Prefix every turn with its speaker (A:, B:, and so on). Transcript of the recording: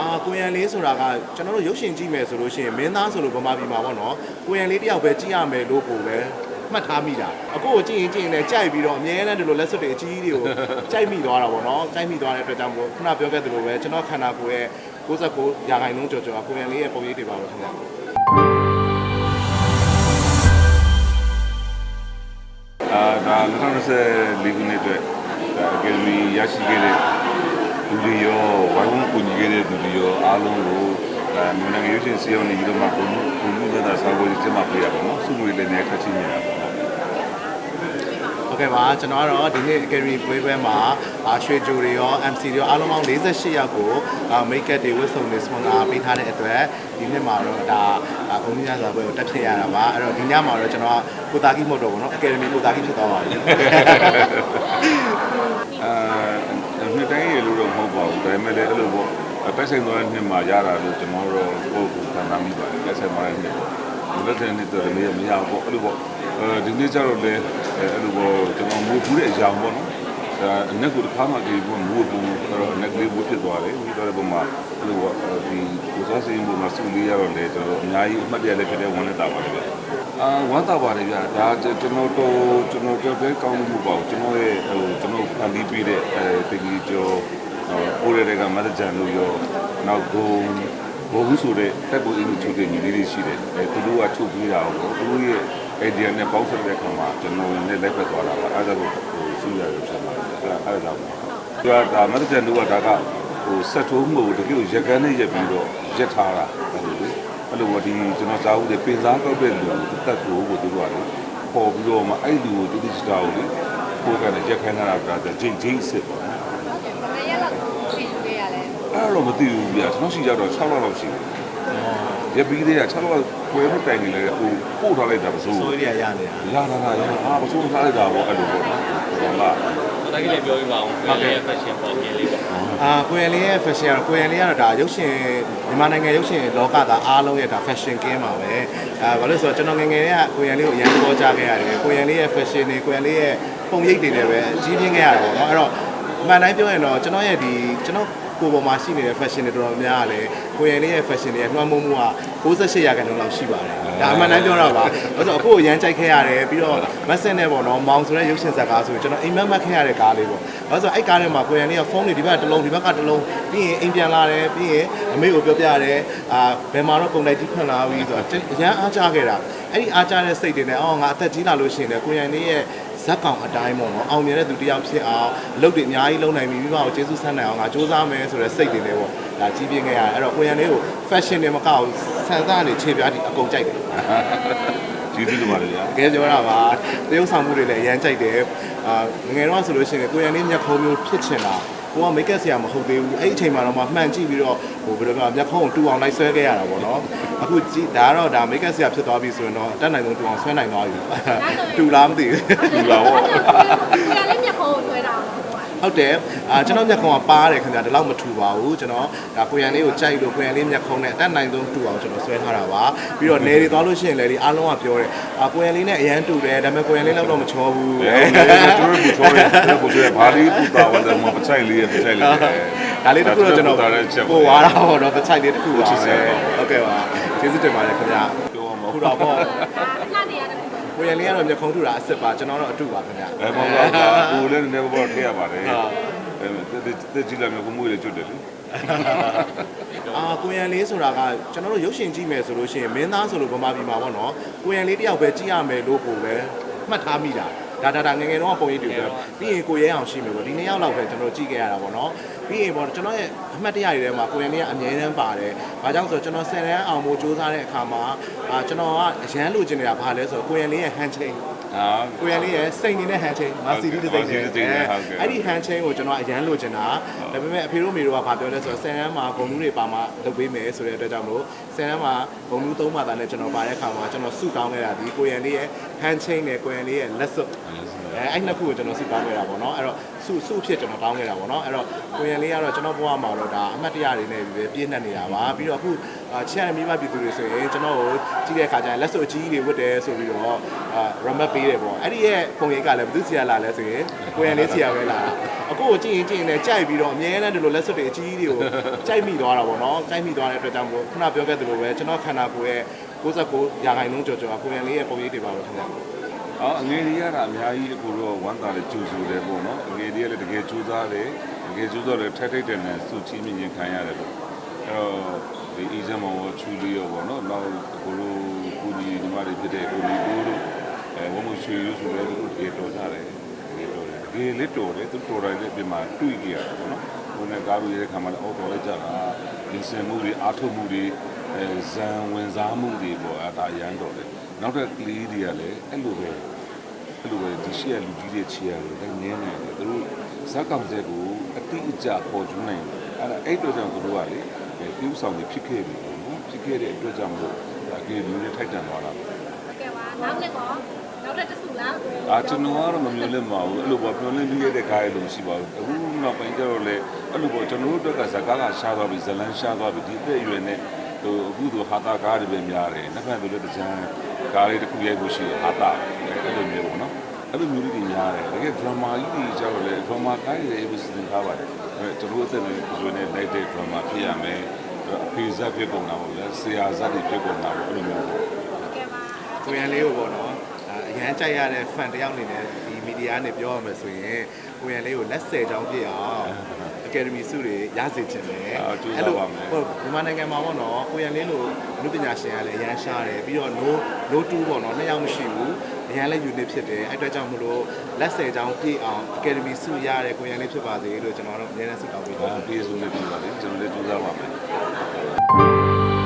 A: အာကိုရန်လေးဆိုတာကကျွန်တော်တို့ရုပ်ရှင်ကြည့်မယ်ဆိုလို့ရှိရင်မင်းသားဆိုလို့ဗမာပြည်မှာပေါ့နော်ကိုရန်လေးတယောက်ပဲကြည့်ရမယ်လို့ကိုပဲမှတ်ထားမိတာအခုကိုကြည့်ရင်ကြည့်ရင်လည်းကြိုက်ပြီးတော့အမြဲတမ်းဒီလိုလက်စွပ်တွေအကြီးကြီးတွေကိုကြိုက်မိသွားတာပေါ့နော်ကြိုက်မိသွားတဲ့အတွက်ကြောင့်မို့ခုနပြောခဲ့သလိုပဲကျွန်တော်ခန္ဓာကိုယ်ရဲ့69ရာခိုင်နှုန်းကျော်ကျော်ကကိုရန်လေးရဲ့ပုံရိပ်တွေပါလို့ခင်ဗျာ
B: အာဒါ2024ခုနှစ်အတွက်ဒါအကယ်ဒမီရရှိခဲ့တဲ့ လူတွေရောဝိုင်းဝန်းကူညီခဲ့တဲ့လူတွေရောအားလုံးကိုဒါမြန်မာနိုင်ငံရုပ်ရှင်စီအောင်နေပြီးတော့မှပုံမှုပုံမှုသက်သာစာဝေးကျင်းပပေးရပါတော့စုငွေလည်းနဲ့ထပ်ချင်းနေတာပေါ့နော်
A: โอเคပါကျွန်တော်ကတော့ဒီနေ့ Academy ပွဲပွဲမှာအာရွှေကြိုတွေရော MC တွေရောအားလုံးပေါင်း48ယောက်ကိုအာ make up တွေဝတ်စုံတွေ sponsor ပေးထားတဲ့အတွက်ဒီနေ့မှာတော့ဒါအာဘုံမြတ်စွာပွဲကိုတက်ဖြစ်ရတာပါအဲ့တော့ဒီညမှာတော့ကျွန်တော်ကကိုတာကြီးမဟုတ်တော့ဘူးเนาะ Academy ကိုတာကြီးဖြစ်သွားပါပြီ
B: အာ နှစ်တိုင်းရေလို့တော့မဟုတ်ပါဘူးဒါပေမဲ့လည်းအဲ့လိုပေါ့အပတ်ဆိုင်သွားတဲ့နှစ်မှာရတာလို့ကျွန်တော်တို့ကိုယ်ကိုခံစားမိပါတယ်လက်ဆိုင်သွားတဲ့နှစ်ပေါ့ဒီလက်တဲ့နှစ်တော့လည်းမရဘူးပေါ့အဲ့လိုပေါ့အဲဒီနေ့ကျတော့လည်းအဲ့လိုပေါ့ကျွန်တော်မိုးဘူးတဲ့အကြောင်းပေါ့နော်ဒါအနက်ကိုတစ်ခါမှဒီဘုံမိုးဘူးအဲ့တော့အနက်ကလေးဘူးဖြစ်သွားတယ်ပြီးတော့ပုံမှာအဲ့လိုပေါ့ဒီကိုစားစီရင်ပုံမှာစုလေးရတော့လေကျွန်တော်အများကြီးအမှတ်တရလည်းဖြစ်တဲ့ဝန်နဲ့တာပါတယ်ဗျ အာဝမ်းသာပါတယ်ဗျာဒါကျွန်တော်တို့ကျွန်တော်တို့ပဲကောင်းမှုပေါ့ကျွန်တော်ရဲ့ဟိုကျွန်တော်ဖန်တီးပေးတဲ့အဲတကြီးကျော်ပိုးရတဲ့ကမတ်ဂျန်လို့ရောနောက်ဂုံဘိုးဘူးဆိုတဲ့တက်ကိုအင်းချုပ်တဲ့ညီလေးတွေရှိတယ်အဲသူတို့ကချုပ်ပြီးတာကိုသူတို့ရဲ့ idea နဲ့ပေါင်းစပ်တဲ့အခါမှာကျွန်တော်နဲ့လက်ဖက်သွားတာပါအဲဒါကိုဟိုစုရရဖြစ်မှာအဲအဲဒါကြောင့်သူကဒါမတ်ဂျန်တို့ကဒါကဟိုဆက်ထိုးမှုကိုတကယ်ရက်ကန်းနဲ့ရက်ပြီးတော့ရက်ထားတာ အဲ့လိုလေအဲ့လိုဒီကျွန်တော်စားဦးတဲ့ပင်စားကောက်တဲ့လူတက်ကိုကိုသူတို့ကလေပေါ်ပြီးတော့မှအဲ့လူကိုတူတူစတာကိုလေကိုကလည်းရက်ခိုင်းတာကဒါဂျိန်ဂျိန်စစ်ပေါ့
C: ဟုတ်တယ်ဘယ်ရက်လောက်ပြင်ပေးရလဲ
B: အဲ့တော့မသိဘူးဗျာကျွန်တော်ရှိကြတော့6လလောက်ရှိတယ်ရက်ပြီးသေးတာ6လလောက်ခွဲဖို့တိုင်နေလေဟိုပို့ထားလိုက်တာမစိုး
A: ဆို
B: ဘူး
A: ရရရနေတာ
B: ရတာကရအာမစိုးထားလိုက်တာပေါ့အဲ့လိုပေါ့နော်ဟုတ်လား
D: တကယ်လည်းပြောပြပါအောင်ကိုယ့်ရဲ့ fashion ပေါ့အမြင်လေးပေါ့
A: အာကိုရန်လေးရဲ့ fashion ကိုရန်လေးကတော့ဒါရုပ်ရှင်မြန်မာနိုင်ငံရုပ်ရှင်လောကသားအားလုံးရဲ့ဒါ fashion ကင်းပါပဲအာဘာလို့လဲဆိုတော့ကျွန်တော်ငယ်ငယ်တည်းကကိုရန်လေးကိုအရင်သဘောကျခဲ့ရတယ်ကိုရန်လေးရဲ့ fashion တွေကိုရန်လေးရဲ့ပုံရိပ်တွေနဲ့ပဲအကြီးပြင်းခဲ့ရတာပေါ့နော်အဲ့တော့အမှန်တိုင်းပြောရင်တော့ကျွန်တော်ရဲ့ဒီကျွန်တော် ကိုယ်ပေါ်မှာရှိနေတဲ့ fashion တွေတော်တော်များများကလည်းကိုရန်လေးရဲ့ fashion တွေရဲ့လွှမ်းမိုးမှုက68ရာခိုင်နှုန်းလောက်ရှိပါတယ်ဒါအမှန်တိုင်းပြောတာပါဘာလို့ဆိုတော့အခုကိုရန်ကြိုက်ခဲ့ရတယ်ပြီးတော့မက်ဆင်နဲ့ပေါ့နော်မောင်ဆိုတဲ့ရုပ်ရှင်ဇာတ်ကားဆိုရင်ကျွန်တော်အိမ်မက်မက်ခဲ့ရတဲ့ကားလေးပေါ့ဘာလို့ဆိုတော့အဲ့ကားထဲမှာကိုရန်လေးကဖုန်းတွေဒီဘက်တစ်လုံးဒီဘက်ကတစ်လုံးပြီးရင်အိမ်ပြန်လာတယ်ပြီးရင်အမေကိုပြောပြရတယ်အာဘယ်မှာတော့ကုန်တိုက်ကြီးဖွင့်လာပြီဆိုတော့အရန်အားကြခဲ့တာအဲ့ဒီအားကြတဲ့စိတ်တွေနဲ့အော်ငါအသက်ကြီးလာလို့ရှိရင်လည်းကိုရန်လေးရဲ့ ဇက်ကောင်အတိုင်းပေါ့နော်အောင်မြင်တဲ့သူတစ်ယောက်ဖြစ်အောင်အလုပ်တွေအများကြီးလုပ်နိုင်ပြီပြီးပါအောင်ကျေးဇူးဆန်းနိုင်အောင်ငါစူးစမ်းမယ်ဆိုတဲ့စိတ်တွေနဲ့ပေါ့ဒါကြီးပြင်းခဲ့ရတယ်အဲ့တော့ကိုရန်လေးကို fashion တွေမကောက်ဆန်စားနေခြေပြားဒီအကုန်ကြိုက်တယ်
B: ကျေးဇူးတင်ပါတယ်ဗျာ
A: တကယ်ပြောတာပါတရုပ်ဆောင်မှုတွေလည်းအရန်ကြိုက်တယ်အာငယ်တော့ဆိုလို့ရှိရင်ကိုရန်လေးမျက်ခုံးမျိုးဖြစ်ချင်တာ ကိုကမိတ်ကပ်ဆရာမဟုတ်သေးဘူးအဲ့ဒီအချိန်မှာတော့မှမှန်ကြည့်ပြီးတော့ဟိုဘယ်လိုပြောမျက်ခုံးကိုတူအောင်လိုက်ဆွဲခဲ့ရတာပေါ့နော်အခုကြည့်ဒါကတော့ဒါမိတ်ကပ်ဆရာဖြစ်သွားပြီဆိုရင်တော့အတက်နိုင်ဆုံးတူအောင်ဆွဲနိုင်သွားပြီတူလားမသိဘူး
B: ဒီပါဘော
C: ကိုရလေးမျက်ခုံးကိုဆွဲတာအောင်ပေါ့
A: ဟုတ်တယ်အာကျွန်တော်မျက်ခုံးကပါတယ်ခင်ဗျာဒီလောက်မထူပါဘူးကျွန်တော်ဒါကိုရန်လေးကိုကြိုက်လို့ကိုရန်လေးမျက်ခုံးနဲ့အတက်နိုင်ဆုံးတူအောင်ကျွန်တော်ဆွဲထားတာပါပြီးတော့နေတွေသွားလို့ရှိရင်လည်းဒီအားလုံးကပြောတယ်အာကိုရန်လေးနဲ့အရန်တူတယ်ဒါပေမဲ့ကိုရန်လေးတော့မချောဘူး
B: အဲတူရဘူးချောရဘူးချောရဘာလေးပူတာဝတယ်မပချိုင်လေးရပချိုင်လေး
A: ဒါလေးတစ်ခုတော့ကျွန်တော်
B: တာတဲ့ချက်
A: ပို့သွားတာပေါ့နော်ပချိုက်လေးတစ်ခုပါ
B: ချစ်စ
A: ပဲ
B: ရာပါ
A: ဟုတ်ကဲ့ပါကျေးဇူးတင်ပါတယ်ခင်ဗျာ
B: ပြောမှာ
A: ခုတော့ပေါ့
C: ဒါလှနေရတဲ့ခုပဲ
A: ကိုရန်လေးကတော့မျက်ခုံးထူတာအစ်စ်ပါကျွန်တော်တော့အတူပါခင်ဗျာ
B: အဲပေါ့ပါကိုလည်းနည်းပေါ့ထည့်ရပါတယ်
A: ဟုတ်
B: အဲတက်ကြည့်လိုက်မျိုးကိုမွေးလေကျွတ်တယ်လေ
A: အာကိုရန်လေးဆိုတာကကျွန်တော်တို့ရုပ်ရှင်ကြည့်မယ်ဆိုလို့ရှိရင်မင်းသားဆိုလို့ဗမာပြည်မှာပေါ့နော်ကိုရန်လေးတယောက်ပဲကြည့်ရမယ်လို့ကိုပဲမှတ်ထားမိတာ ဒါဒါဒါငယ်ငယ်တော့ပုံရိပ်တွေပဲပြီးရင်ကိုရဲအောင်ရှိမယ်ပေါ့ဒီနှစ်ယောက်လောက်ပဲကျွန်တော်ကြည့်ခဲ့ရတာပေါ့နော်ပြီးရင်ပေါ့ကျွန်တော်ရဲ့အမှတ်တရတွေထဲမှာကိုရန်လေးကအမြဲတမ်းပါတယ်။ဘာကြောင့်ဆိုတော့ကျွန်တော်ဆယ်တန်းအောင်ဖို့စူးစမ်းတဲ့အခါမှာအာကျွန်တော်ကအရန်လိုချင်နေတာဘာလဲဆိုတော့ကိုရန်လေးရဲ့ hand chain
B: ဟာ
A: ကိုရန်လေးရဲ့စိတ်နေတဲ့ hand chain မာစီဒီတစ်စိတ်နဲ့
B: မာစီဒီတစ်စိတ်နဲ့ဟုတ်ကဲ့
A: အဲ့ဒီ hand chain ကိုကျွန်တော်အရန်လိုချင်တာဒါပေမဲ့အဖေတို့မေတို့ကဘာပြောလဲဆိုတော့ဆယ်တန်းမှာဂုံလူးတွေပါမှလုပ်ပေးမယ်ဆိုတဲ့အတွက်ကြောင့်မလို့ဆယ်တန်းမှာဂုံလူးသုံးပါးသားနဲ့ကျွန်တော်ပါတဲ့အခါမှာကျွန်တော်စုတောင်းခဲ့တာဒီကိုရန်လေးရဲ့ hand chain နဲ့ကိုရန်လေးရဲ့လက်စွပ် အဲအဲအဲ့နှစ်ခုကိုကျွန်တော်စုတောင်းခဲ့တာပေါ့နော်အဲ့တော့စုစုဖြစ်ကျွန်တော်တောင်းခဲ့တာပေါ့နော်အဲ့တော့ကိုရန်လေးကတော့ကျွန်တော်ဘဝမှာတော့ဒါအမှတ်တရတွေနဲ့ပဲပြည့်နှက်နေတာပါပြီးတော့အခုချန်မိမပြည်သူတွေဆိုရင်ကျွန်တော်ကိုကြည့်တဲ့အခါကျရင်လက်စွပ်အကြီးကြီးတွေဝတ်တယ်ဆိုပြီးတော့အာရမတ်ပေးတယ်ပေါ့အဲ့ဒီရဲ့ပုံရိပ်ကလည်းဘယ်သူစီရလာလဲဆိုရင်ကိုရန်လေးစီရပဲလာအခုကိုကြည့်ရင်ကြည့်ရင်လည်းကြိုက်ပြီးတော့အမြဲတမ်းဒီလိုလက်စွပ်တွေအကြီးကြီးတွေကိုကြိုက်မိသွားတာပေါ့နော်ကြိုက်မိသွားတဲ့အတွက်ကြောင့်မို့ခုနပြောခဲ့သလိုပဲကျွန်တော်ခန္ဓာကိုယ်ရဲ့69ရာခိုင်နှုန်းကျော်ကျော်ကိုရန်လေးရဲ့ပုံရိပ်တွေပါပဲခင်ဗျာ
B: အော်အငယ်လေးရတာအများကြီးအခုတော့ဝမ်းသာတယ်ကြိုဆိုတယ်ပေါ့နော်အငယ်လေးကလည်းတကယ်ကြိုးစားတယ်တကယ်ကြိုးစားတယ်ထိုက်ထိုက်တယ်နဲ့စုချီးမြင့်ခြင်းခံရတယ်ပေါ့အဲ့တော့ဒီအီဇမ်မောချူလီရောပေါ့နော်နောက်ကိုလိုကိုကြီးညီမတွေဖြစ်တဲ့ကိုလီကိုတို့အဲဝမရွှေရိုးဆိုလည်းသူတို့တကယ်တော်ကြတယ်တကယ်တော်တယ်တကယ်လေးတော်တယ်သူတော်တယ်လည်းပြင်မှာတွေ့ကြရတယ်ပေါ့နော်ကိုယ်နဲ့ကားလို့ရတဲ့ခါမှာလည်းအော်တော်လိုက်ကြတာလင်းစင်မှုတွေအားထုတ်မှုတွေအဲဇံဝင်စားမှုတွေပေါ့အဲ့ဒါအရန်တော်တယ် နောက်တဲ့ကလေးတွေကလည်းအဲ့လိုပဲအဲ့လိုပဲဒီရှေ့ကလူကြီးတွေချီရတယ်လည်းနင်းနေတယ်သူတို့ဇက်ကောင်ဆက်ကိုအတိအကျပေါ်ကျွန်းနိုင်တယ်အဲ့ဒါအဲ့တို့ကြောင့်သူတို့ကလေပြူဆောင်နေဖြစ်ခဲ့ပြီပေါ့နော်ဖြစ်ခဲ့တဲ့အတွက်ကြောင့်မလို့အကေလူတွေထိုက်တန်သွားတာပေါ့
C: ဟုတ်ကဲ့ပါနောက်နှစ်ကောနောက်တစ်စုလား
B: အာကျွန်တော်ကတော့မမျိုးလင့်ပါဘူးအဲ့လိုပေါ့ပြောလင်းပြီးရတဲ့ခါရလို့မရှိပါဘူးအခုနောက်ပိုင်းကျတော့လေအဲ့လိုပေါ့ကျွန်တော်တို့အတွက်ကဇကားကရှားသွားပြီဇလန်းရှားသွားပြီဒီအသက်အရွယ်နဲ့ဟိုအခုတို့ဟာတာကားတွေပဲများတယ်နှစ်ဖက်တို့လည်းတကြံ ကားလေးတစ်ခုရိုက်ဖို့ရှိတယ်ဟာတာအဲ့လိုမျိုးပေါ့နော်အဲ့လိုမျိုးလေးတွေများတယ်တကယ် drama ကြီးတွေကြောက်လေ drama ကိုင်းတယ်ဘယ်စင်ထားပါတယ်အဲကျွန်တော်တို့အသက်တွေကျွေးနေလိုက်တဲ့ drama ဖြစ်ရမယ်အဖေဇက်ဖြစ်ကုန်တာပေါ့လေဆရာဇက်တွေဖြစ်ကုန်တာပေါ့အဲ့လိုမျိုးပေါ့
C: ဟုတ်ကဲ့ပါ
A: ကိုရန်လေးကိုပေါ့နော်အာအရန်ကြိုက်ရတဲ့ fan တစ်ယောက်အနေနဲ့ဒီ မီဒီယာနဲ့ပြောရမယ်ဆိုရင်ကိုရန်လေးကိုလက်ဆယ်ချောင်းပြည့်အောင်အကယ်ဒမီဆုတွေရစေချင်တယ်
B: အာကျိုးစားပါမယ်
A: ဟုတ်မြန်မာနိုင်ငံမှာပေါ့နော်ကိုရန်လေးလိုလူပညာရှင်ကလည်းအရန်ရှားတယ်ပြီးတော့ no no 2ပေါ့နော်နှစ်ယောက်မရှိဘူးအရန်လည်း unique ဖြစ်တယ်အဲ့အတွက်ကြောင့်မလို့လက်ဆယ်ချောင်းပြည့်အောင်အကယ်ဒမီဆုရတဲ့ကိုရန်လေးဖြစ်ပါစေလို့ကျွန်တော်တို့အများနဲ့ဆုတောင်းပေးပါ
B: ဒါပြေဆုံးနေပြီပါလေကျွန်တော်လည်းကြိုးစားပါမယ်